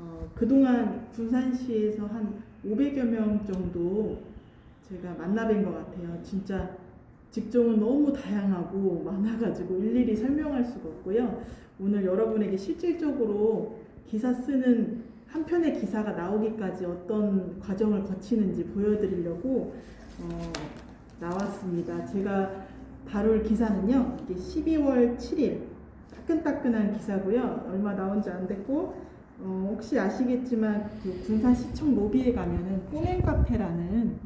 어, 그동안 군산시에서 한 500여 명 정도 제가 만나뵌 것 같아요. 진짜 직종은 너무 다양하고 많아가지고 일일이 설명할 수가 없고요. 오늘 여러분에게 실질적으로 기사 쓰는 한 편의 기사가 나오기까지 어떤 과정을 거치는지 보여드리려고 어, 나왔습니다. 제가 다룰 기사는요, 이게 12월 7일 따끈따끈한 기사고요. 얼마 나온 지 안 됐고 어, 혹시 아시겠지만 그 군산시청 로비에 가면은 뽀맨 카페라는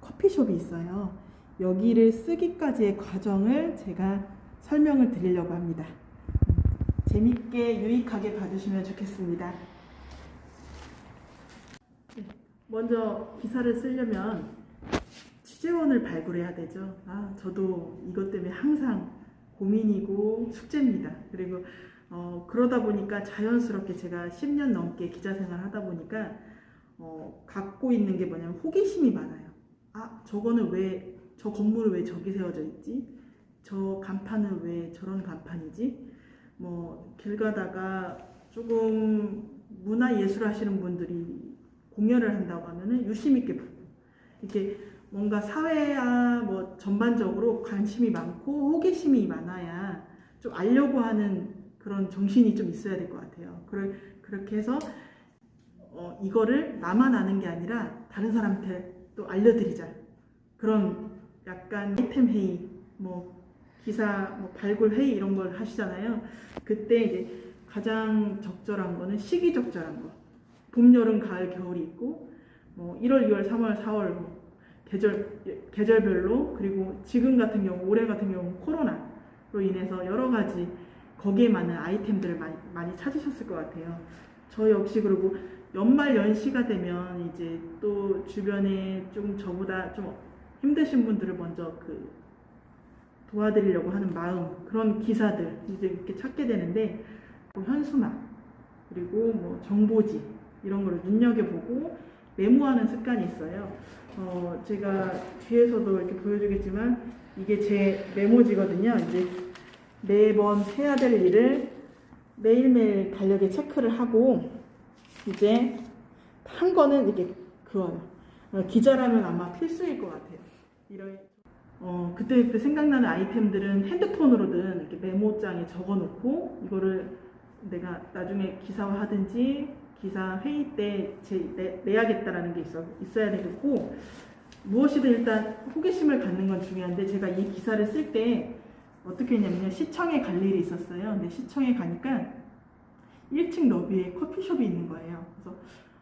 커피숍이 있어요. 여기를 쓰기까지의 과정을 제가 설명을 드리려고 합니다. 재밌게 유익하게 봐주시면 좋겠습니다. 네, 먼저 기사를 쓰려면 취재원을 발굴해야 되죠. 아, 저도 이것 때문에 항상 고민이고 숙제입니다. 그리고 어, 그러다 보니까 자연스럽게 제가 10년 넘게 기자 생활 하다 보니까 어, 갖고 있는 게 뭐냐면 호기심이 많아요. 아, 저거는 왜, 저 건물은 왜 저기 세워져 있지? 저 간판은 왜 저런 간판이지? 뭐, 길 가다가 조금 문화 예술 하시는 분들이 공연을 한다고 하면은 유심 있게 보고, 이렇게 뭔가 사회야 뭐 전반적으로 관심이 많고 호기심이 많아야 좀 알려고 하는 그런 정신이 좀 있어야 될 것 같아요. 그래, 그렇게 해서 어, 이거를 나만 아는 게 아니라 다른 사람한테 또 알려드리자. 그런 약간 아이템 회의, 뭐 기사 뭐 발굴 회의 이런 걸 하시잖아요. 그때 이제 가장 적절한 거는 시기 적절한 거. 봄, 여름, 가을, 겨울이 있고 뭐 1월, 2월, 3월, 4월 뭐 계절 계절별로 그리고 지금 같은 경우 올해 같은 경우 코로나로 인해서 여러 가지 거기에 맞는 아이템들을 많이, 많이 찾으셨을 것 같아요. 저 역시 그리고 연말 연시가 되면 이제 또 주변에 좀 저보다 좀 힘드신 분들을 먼저 그 도와드리려고 하는 마음 그런 기사들 이제 이렇게 찾게 되는데 뭐 현수막 그리고 뭐 정보지 이런 거를 눈여겨보고 메모하는 습관이 있어요. 어, 제가 뒤에서도 이렇게 보여주겠지만 이게 제 메모지거든요. 이제 매번 해야 될 일을 매일매일 달력에 체크를 하고 이제 한 거는 이렇게 그거요. 어, 기자라면 아마 필수일 것 같아요. 이런 어 그때 그때 생각나는 아이템들은 핸드폰으로든 이렇게 메모장에 적어놓고 이거를 내가 나중에 기사화하든지 기사 회의 때 제, 내, 내야겠다라는 게 있어 있어야 되겠고 무엇이든 일단 호기심을 갖는 건 중요한데 제가 이 기사를 쓸때 어떻게 했냐면요 시청에 갈 일이 있었어요. 근데 시청에 가니까 1층 러비에 커피숍이 있는 거예요. 그래서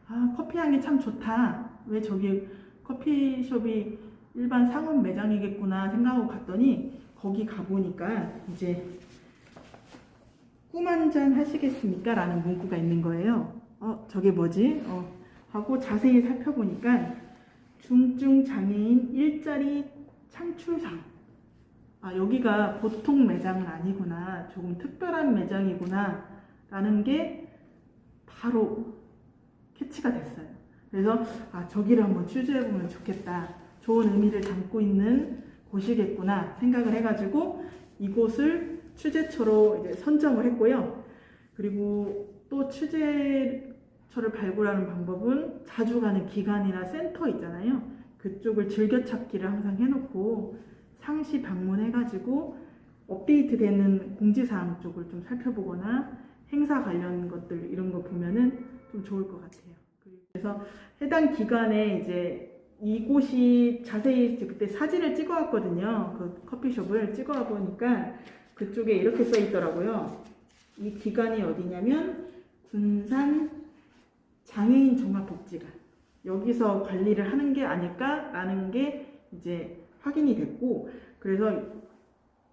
아 커피 향이 참 좋다. 왜 저기 커피숍이 일반 상업 매장이겠구나 생각하고 갔더니 거기 가보니까 이제 꿈 한 잔 하시겠습니까? 라는 문구가 있는 거예요. 어, 저게 뭐지? 어, 하고 자세히 살펴보니까 중증 장애인 일자리 창출상. 아, 여기가 보통 매장은 아니구나. 조금 특별한 매장이구나. 라는 게 바로 캐치가 됐어요. 그래서 아, 저기를 한번 취재해보면 좋겠다. 좋은 의미를 담고 있는 곳이겠구나 생각을 해가지고 이곳을 취재처로 이제 선정을 했고요. 그리고 또 취재처를 발굴하는 방법은 자주 가는 기관이나 센터 있잖아요. 그쪽을 즐겨찾기를 항상 해놓고 상시 방문해가지고 업데이트되는 공지사항 쪽을 좀 살펴보거나 행사 관련 것들 이런 거 보면은 좀 좋을 것 같아요. 그래서 해당 기관에 이제 이곳이 자세히 그때 사진을 찍어왔거든요. 그 커피숍을 찍어와 보니까 그쪽에 이렇게 써 있더라고요. 이 기관이 어디냐면 군산 장애인 종합복지관. 여기서 관리를 하는 게 아닐까라는 게 이제 확인이 됐고, 그래서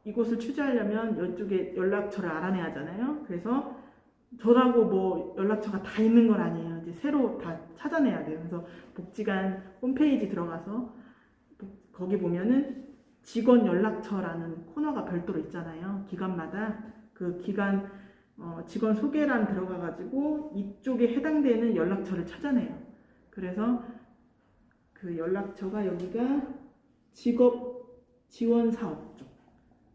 이곳을 취재하려면 이쪽에 연락처를 알아내야 하잖아요. 그래서 저라고 뭐 연락처가 다 있는 건 아니에요. 이제 새로 다 찾아내야 돼요. 그래서 복지관 홈페이지 들어가서 거기 보면은 직원 연락처라는 코너가 별도로 있잖아요. 기관마다 그 기관 어, 직원 소개란 들어가 가지고 이쪽에 해당되는 연락처를 찾아내요. 그래서 그 연락처가 여기가 직업 지원 사업 쪽.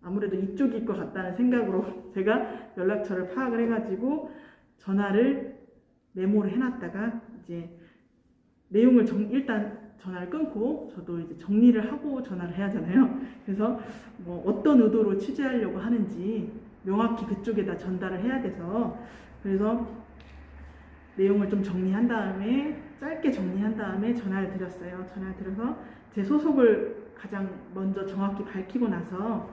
아무래도 이쪽일 것 같다는 생각으로 제가 연락처를 파악을 해가지고 전화를 메모를 해놨다가 이제 내용을 정, 일단 전화를 끊고 저도 이제 정리를 하고 전화를 해야 하잖아요. 그래서 뭐 어떤 의도로 취재하려고 하는지 명확히 그쪽에다 전달을 해야 돼서 그래서 내용을 좀 정리한 다음에 짧게 정리한 다음에 전화를 드렸어요. 전화를 드려서 제 소속을 가장 먼저 정확히 밝히고 나서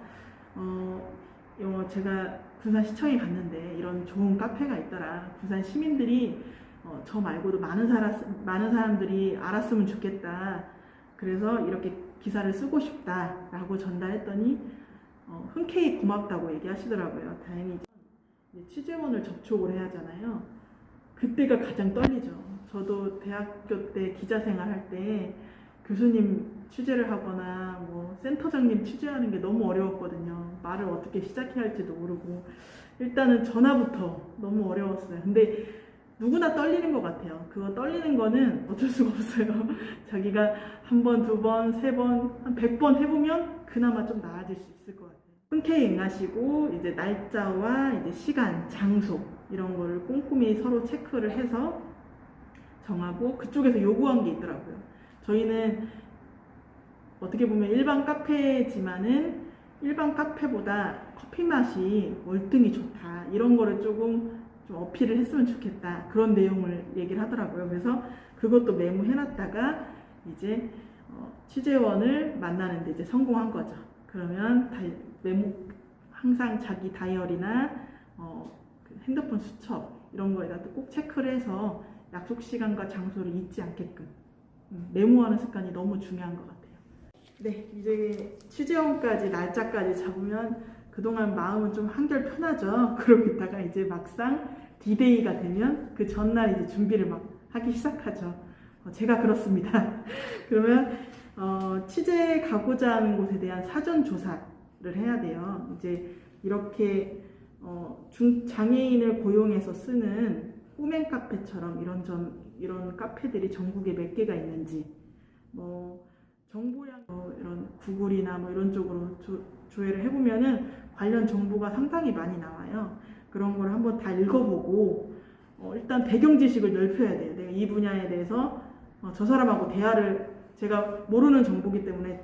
어, 어, 제가 군산 시청에 갔는데 이런 좋은 카페가 있더라. 군산 시민들이 어, 저 말고도 많은 사람 많은 사람들이 알았으면 좋겠다. 그래서 이렇게 기사를 쓰고 싶다라고 전달했더니 어, 흔쾌히 고맙다고 얘기하시더라고요. 다행히 취재원을 접촉을 해야 하잖아요. 그때가 가장 떨리죠. 저도 대학교 때 기자 생활할 때 교수님 취재를 하거나 뭐 센터장님 취재하는 게 너무 어려웠거든요. 말을 어떻게 시작해야 할지도 모르고 일단은 전화부터 너무 어려웠어요. 근데 누구나 떨리는 것 같아요. 그거 떨리는 거는 어쩔 수가 없어요. 자기가 한 번, 두 번, 세 번, 한 백 번 해보면 그나마 좀 나아질 수 있을 것 같아요. 흔쾌히 응하시고 이제 날짜와 이제 시간, 장소 이런 거를 꼼꼼히 서로 체크를 해서 정하고 그쪽에서 요구한 게 있더라고요. 저희는 어떻게 보면 일반 카페지만은 일반 카페보다 커피 맛이 월등히 좋다 이런 거를 조금 좀 어필을 했으면 좋겠다 그런 내용을 얘기를 하더라고요. 그래서 그것도 메모해놨다가 이제 어, 취재원을 만나는데 이제 성공한 거죠. 그러면 다 메모 항상 자기 다이어리나 어, 그 핸드폰 수첩 이런 거에다 꼭 체크를 해서 약속 시간과 장소를 잊지 않게끔 음, 메모하는 습관이 너무 중요한 것 같아요. 네, 이제 취재원까지 날짜까지 잡으면 그동안 마음은 좀 한결 편하죠. 그러고 있다가 이제 막상 디데이가 되면 그 전날 이제 준비를 막 하기 시작하죠. 어, 제가 그렇습니다. 그러면 어, 취재 가고자 하는 곳에 대한 사전 조사를 해야 돼요. 이제 이렇게 어, 중, 장애인을 고용해서 쓰는 꼬맨 카페처럼 이런 점 이런 카페들이 전국에 몇 개가 있는지 뭐 정보량 뭐 이런 구글이나 뭐 이런 쪽으로 조, 조회를 해보면은 관련 정보가 상당히 많이 나와요. 그런 걸 한번 다 읽어보고 어, 일단 배경 지식을 넓혀야 돼요. 내가 이 분야에 대해서 어, 저 사람하고 대화를 제가 모르는 정보기 때문에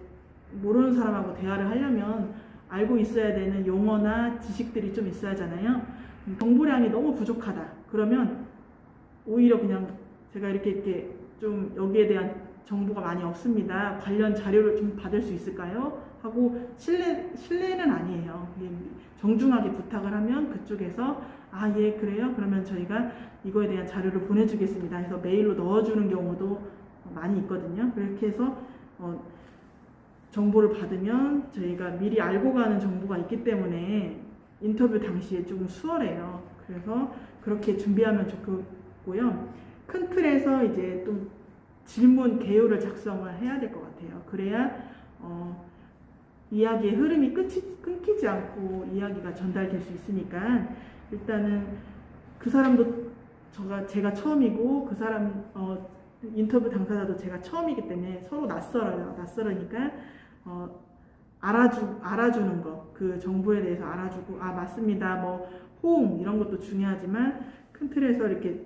모르는 사람하고 대화를 하려면 알고 있어야 되는 용어나 지식들이 좀 있어야 하잖아요. 음, 정보량이 너무 부족하다. 그러면 오히려 그냥 제가 이렇게 이렇게 좀 여기에 대한 정보가 많이 없습니다. 관련 자료를 좀 받을 수 있을까요? 하고 신뢰 신뢰는 아니에요. 이게 정중하게 부탁을 하면 그쪽에서 아 예 그래요. 그러면 저희가 이거에 대한 자료를 보내주겠습니다. 해서 메일로 넣어주는 경우도 많이 있거든요. 그렇게 해서 어, 정보를 받으면 저희가 미리 알고 가는 정보가 있기 때문에 인터뷰 당시에 조금 수월해요. 그래서 그렇게 준비하면 좋고요. 큰 틀에서 이제 또 질문 개요를 작성을 해야 될 것 같아요. 그래야 어, 이야기의 흐름이 끊지, 끊기지 않고 이야기가 전달될 수 있으니까 일단은 그 사람도 저가 제가 처음이고 그 사람 어, 인터뷰 당사자도 제가 처음이기 때문에 서로 낯설어요. 낯설으니까 어, 알아주 알아주는 거, 그 정보에 대해서 알아주고 아 맞습니다. 뭐 호응 이런 것도 중요하지만 큰 틀에서 이렇게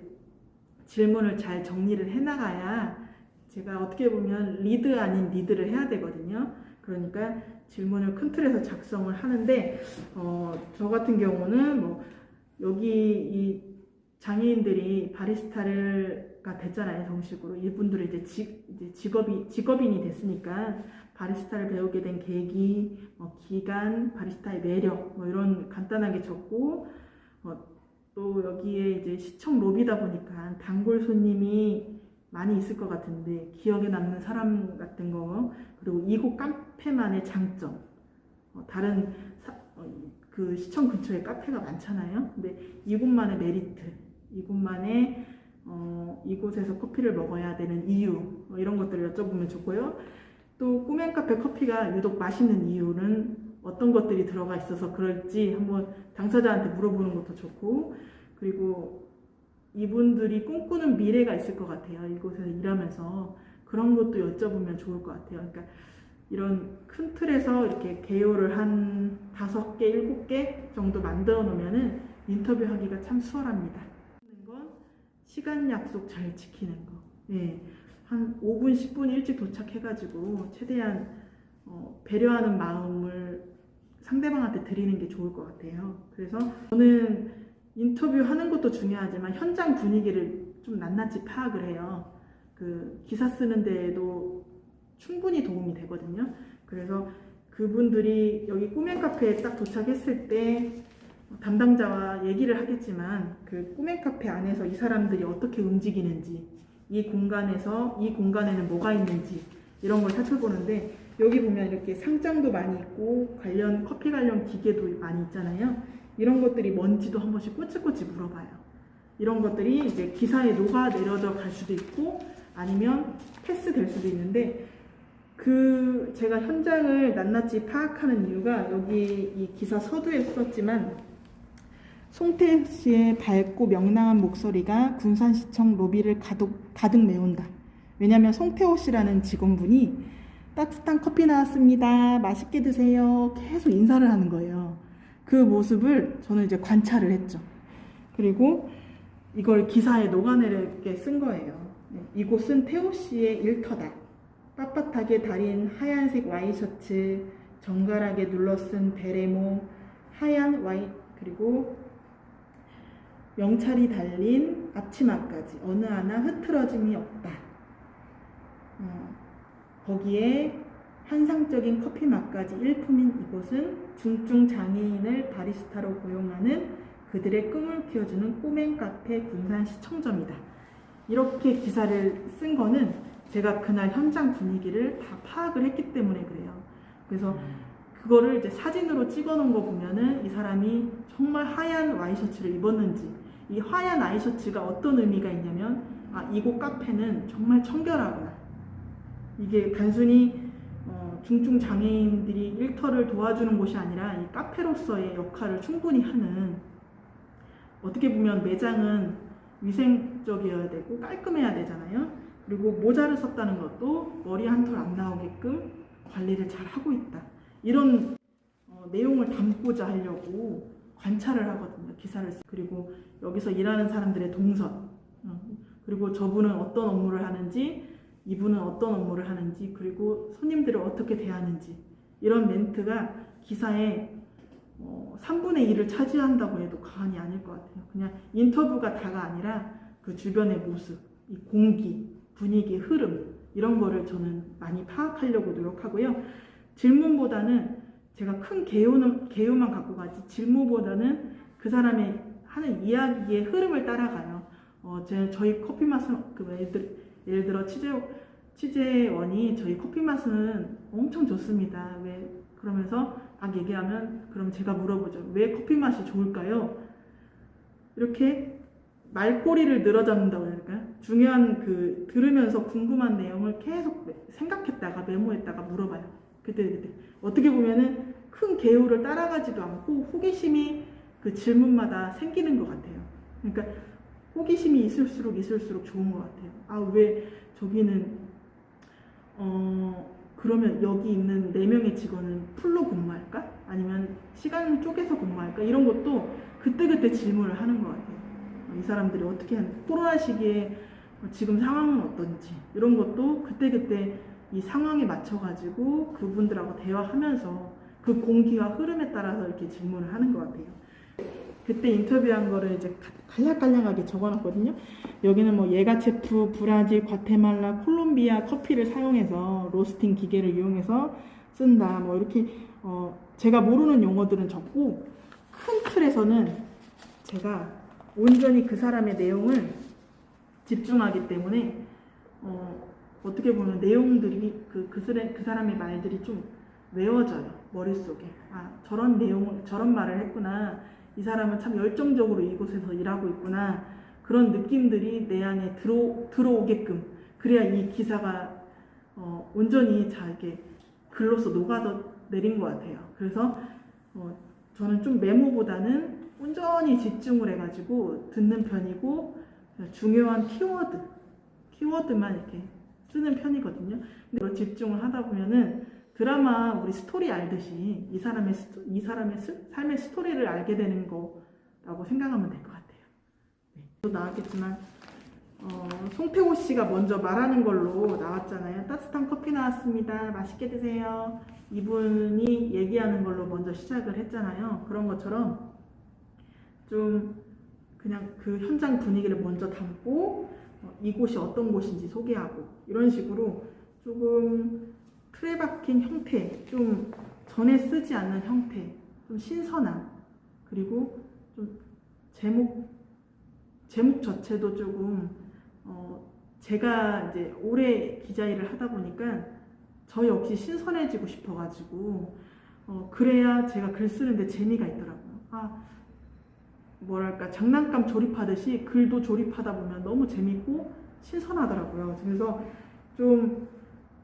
질문을 잘 정리를 해나가야 제가 어떻게 보면 리드 아닌 리드를 해야 되거든요. 그러니까 질문을 큰 틀에서 작성을 하는데 어, 저 같은 경우는 뭐 여기 이 장애인들이 바리스타를가 됐잖아요 정식으로 이분들은 이제, 직, 이제 직업이 직업인이 됐으니까 바리스타를 배우게 된 계기, 뭐 기간, 바리스타의 매력 뭐 이런 간단하게 적고 어, 또 여기에 이제 시청 로비다 보니까 단골 손님이 많이 있을 것 같은데 기억에 남는 사람 같은 거 그리고 이곳 카페만의 장점. 어, 다른 사, 어, 그 시청 근처에 카페가 많잖아요. 근데 이곳만의 메리트 이곳만의 어, 이곳에서 커피를 먹어야 되는 이유 뭐 이런 것들을 여쭤보면 좋고요. 또 꾸맨 카페 커피가 유독 맛있는 이유는 어떤 것들이 들어가 있어서 그럴지 한번 당사자한테 물어보는 것도 좋고 그리고 이분들이 꿈꾸는 미래가 있을 것 같아요. 이곳에서 일하면서 그런 것도 여쭤보면 좋을 것 같아요. 그러니까 이런 큰 틀에서 이렇게 개요를 한 다섯 개, 일곱 개 정도 만들어 놓으면은 인터뷰하기가 참 수월합니다. 시간 약속 잘 지키는 거. 예. 한 5분, 10분 일찍 도착해가지고 최대한 어, 배려하는 마음을 상대방한테 드리는 게 좋을 것 같아요. 그래서 저는 인터뷰하는 것도 중요하지만 현장 분위기를 좀 낱낱이 파악을 해요. 그 기사 쓰는 데에도 충분히 도움이 되거든요. 그래서 그분들이 여기 꾸멘 카페에 딱 도착했을 때 담당자와 얘기를 하겠지만 그 꾸멘 카페 안에서 이 사람들이 어떻게 움직이는지 이 공간에서 이 공간에는 뭐가 있는지 이런 걸 살펴보는데 여기 보면 이렇게 상장도 많이 있고 관련 커피 관련 기계도 많이 있잖아요. 이런 것들이 뭔지도 한 번씩 꼬치꼬치 물어봐요. 이런 것들이 이제 기사에 녹아 내려져 갈 수도 있고 아니면 패스 될 수도 있는데 그 제가 현장을 낱낱이 파악하는 이유가 여기 이 기사 서두에 썼지만 송태 씨의 밝고 명랑한 목소리가 군산시청 로비를 가득, 가득 메운다. 왜냐하면 송태호 씨라는 직원분이 따뜻한 커피 나왔습니다. 맛있게 드세요. 계속 인사를 하는 거예요. 그 모습을 저는 이제 관찰을 했죠. 그리고 이걸 기사에 녹아내리게 쓴 거예요. 네, 이곳은 태호 씨의 일터다. 빳빳하게 달인 하얀색 와이셔츠, 정갈하게 눌러쓴 베레모, 하얀 와이 그리고 명찰이 달린 앞치마까지 어느 하나 흐트러짐이 없다. 어, 거기에 환상적인 커피 맛까지 일품인 이곳은 중증 장애인을 바리스타로 고용하는 그들의 꿈을 키워주는 꼬맨 카페 군산 시청점이다. 이렇게 기사를 쓴 거는 제가 그날 현장 분위기를 다 파악을 했기 때문에 그래요. 그래서 그거를 이제 사진으로 찍어 놓은 거 보면은 이 사람이 정말 하얀 와이셔츠를 입었는지 이 하얀 와이셔츠가 어떤 의미가 있냐면 아 이곳 카페는 정말 청결하구나 이게 단순히 어, 중증 장애인들이 일터를 도와주는 곳이 아니라 이 카페로서의 역할을 충분히 하는 어떻게 보면 매장은 위생적이어야 되고 깔끔해야 되잖아요. 그리고 모자를 썼다는 것도 머리 한 털 안 나오게끔 관리를 잘 하고 있다. 이런 어, 내용을 담고자 하려고 관찰을 하거든요. 기사를 쓰. 그리고 여기서 일하는 사람들의 동선, 어, 그리고 저분은 어떤 업무를 하는지, 이분은 어떤 업무를 하는지, 그리고 손님들을 어떻게 대하는지 이런 멘트가 기사에 어, 3분의 1을 차지한다고 해도 과언이 아닐 것 같아요. 그냥 인터뷰가 다가 아니라 그 주변의 모습, 이 공기, 분위기, 흐름 이런 거를 저는 많이 파악하려고 노력하고요. 질문보다는 제가 큰 개요는, 개요만 갖고 가지 질문보다는 그 사람의 하는 이야기의 흐름을 따라가요. 어, 제, 저희 커피 맛은 그 예를, 들, 예를 들어 취재 취재원이 저희 커피 맛은 엄청 좋습니다. 왜 그러면서 막 얘기하면 그럼 제가 물어보죠. 왜 커피 맛이 좋을까요? 이렇게 말꼬리를 늘어잡는다고 해야 될까요? 중요한 그 들으면서 궁금한 내용을 계속 생각했다가 메모했다가 물어봐요. 그때 그때 어떻게 보면은 큰 개요를 따라가지도 않고 호기심이 그 질문마다 생기는 것 같아요. 그러니까 호기심이 있을수록 있을수록 좋은 것 같아요. 아 왜 저기는 어 그러면 여기 있는 네 명의 직원은 풀로 근무할까? 아니면 시간을 쪼개서 근무할까? 이런 것도 그때그때 질문을 하는 것 같아요. 이 사람들이 어떻게 하는 코로나 시기에 지금 상황은 어떤지 이런 것도 그때그때 이 상황에 맞춰가지고 그분들하고 대화하면서 그 공기와 흐름에 따라서 이렇게 질문을 하는 것 같아요. 그때 인터뷰한 거를 이제 간략간략하게 적어놨거든요. 여기는 뭐 예가체프, 브라질, 과테말라, 콜롬비아 커피를 사용해서 로스팅 기계를 이용해서 쓴다. 뭐 이렇게 어 제가 모르는 용어들은 적고 큰 틀에서는 제가 온전히 그 사람의 내용을 집중하기 때문에 어 어떻게 보면 내용들이 그, 그, 그 사람의 말들이 좀 외워져요 머릿속에 아 저런 내용을 저런 말을 했구나 이 사람은 참 열정적으로 이곳에서 일하고 있구나 그런 느낌들이 내 안에 들어 들어오게끔 그래야 이 기사가 어, 온전히 잘 이렇게 글로서 녹아져 내린 것 같아요. 그래서 어, 저는 좀 메모보다는 온전히 집중을 해가지고 듣는 편이고 중요한 키워드 키워드만 이렇게 쓰는 편이거든요. 근데 집중을 하다 보면은 드라마 우리 스토리 알듯이 이 사람의 스토, 이 사람의 스- 삶의 스토리를 알게 되는 거라고 생각하면 될 것 같아요. 네. 또 나왔겠지만 어, 송태호 씨가 먼저 말하는 걸로 나왔잖아요. 따뜻한 커피 나왔습니다. 맛있게 드세요. 이분이 얘기하는 걸로 먼저 시작을 했잖아요. 그런 것처럼 좀 그냥 그 현장 분위기를 먼저 담고 어, 이곳이 어떤 곳인지 소개하고 이런 식으로 조금 틀에 박힌 형태, 좀 전에 쓰지 않는 형태, 좀 신선함, 그리고 좀 제목 제목 자체도 조금 어 제가 이제 오래 기자 일을 하다 보니까 저 역시 신선해지고 싶어가지고 어 그래야 제가 글 쓰는데 재미가 있더라고요. 아 뭐랄까 장난감 조립하듯이 글도 조립하다 보면 너무 재밌고 신선하더라고요. 그래서 좀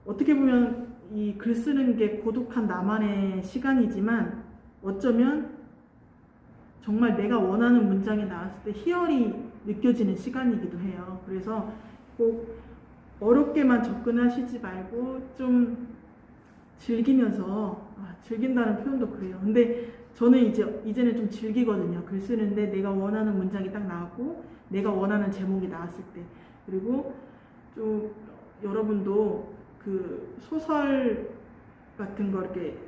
어떻게 보면 이 글 쓰는 게 고독한 나만의 시간이지만 어쩌면 정말 내가 원하는 문장이 나왔을 때 희열이 느껴지는 시간이기도 해요. 그래서 꼭 어렵게만 접근하시지 말고 좀 즐기면서 아, 즐긴다는 표현도 그래요. 근데 저는 이제 이제는 좀 즐기거든요. 글 쓰는데 내가 원하는 문장이 딱 나왔고 내가 원하는 제목이 나왔을 때 그리고 좀 여러분도 그 소설 같은 거 이렇게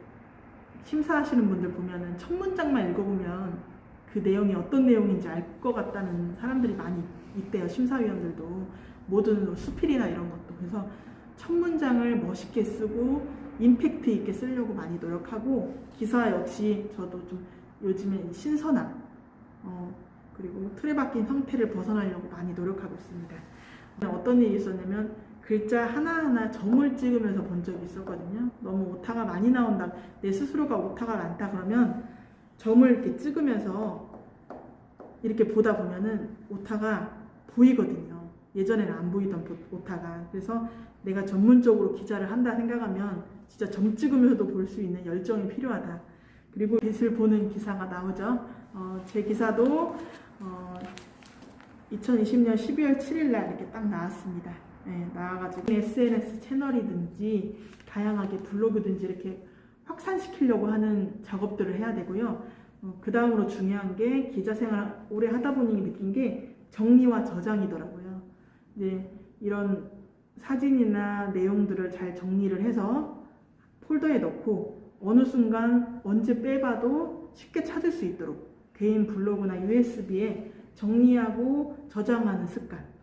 심사하시는 분들 보면은 첫 문장만 읽어보면 그 내용이 어떤 내용인지 알 것 같다는 사람들이 많이 있대요. 심사위원들도 모든 수필이나 이런 것도 그래서 첫 문장을 멋있게 쓰고 임팩트 있게 쓰려고 많이 노력하고 기사 역시 저도 좀 요즘에 신선함 어, 그리고 틀에 박힌 형태를 벗어나려고 많이 노력하고 있습니다. 어떤 일이 있었냐면 글자 하나하나 점을 찍으면서 본 적이 있었거든요. 너무 오타가 많이 나온다. 내 스스로가 오타가 많다 그러면 점을 이렇게 찍으면서 이렇게 보다 보면은 오타가 보이거든요. 예전에는 안 보이던 보- 오타가. 그래서 내가 전문적으로 기자를 한다 생각하면 진짜 점 찍으면서도 볼 수 있는 열정이 필요하다. 그리고 빛을 보는 기사가 나오죠. 어, 제 기사도 어, 2020년 12월 7일 날 이렇게 딱 나왔습니다. 네, 나와가지고 SNS 채널이든지 다양하게 블로그든지 이렇게 확산시키려고 하는 작업들을 해야 되고요. 어, 그 다음으로 중요한 게 기자 생활 오래 하다 보니 느낀 게 정리와 저장이더라고요. 이제 이런 사진이나 내용들을 잘 정리를 해서 폴더에 넣고 어느 순간 언제 빼봐도 쉽게 찾을 수 있도록 개인 블로그나 USB에 정리하고 저장하는 습관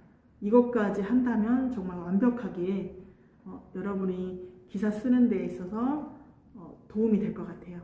이것까지 한다면 정말 완벽하게 어, 여러분이 기사 쓰는 데 있어서 어, 도움이 될 것 같아요.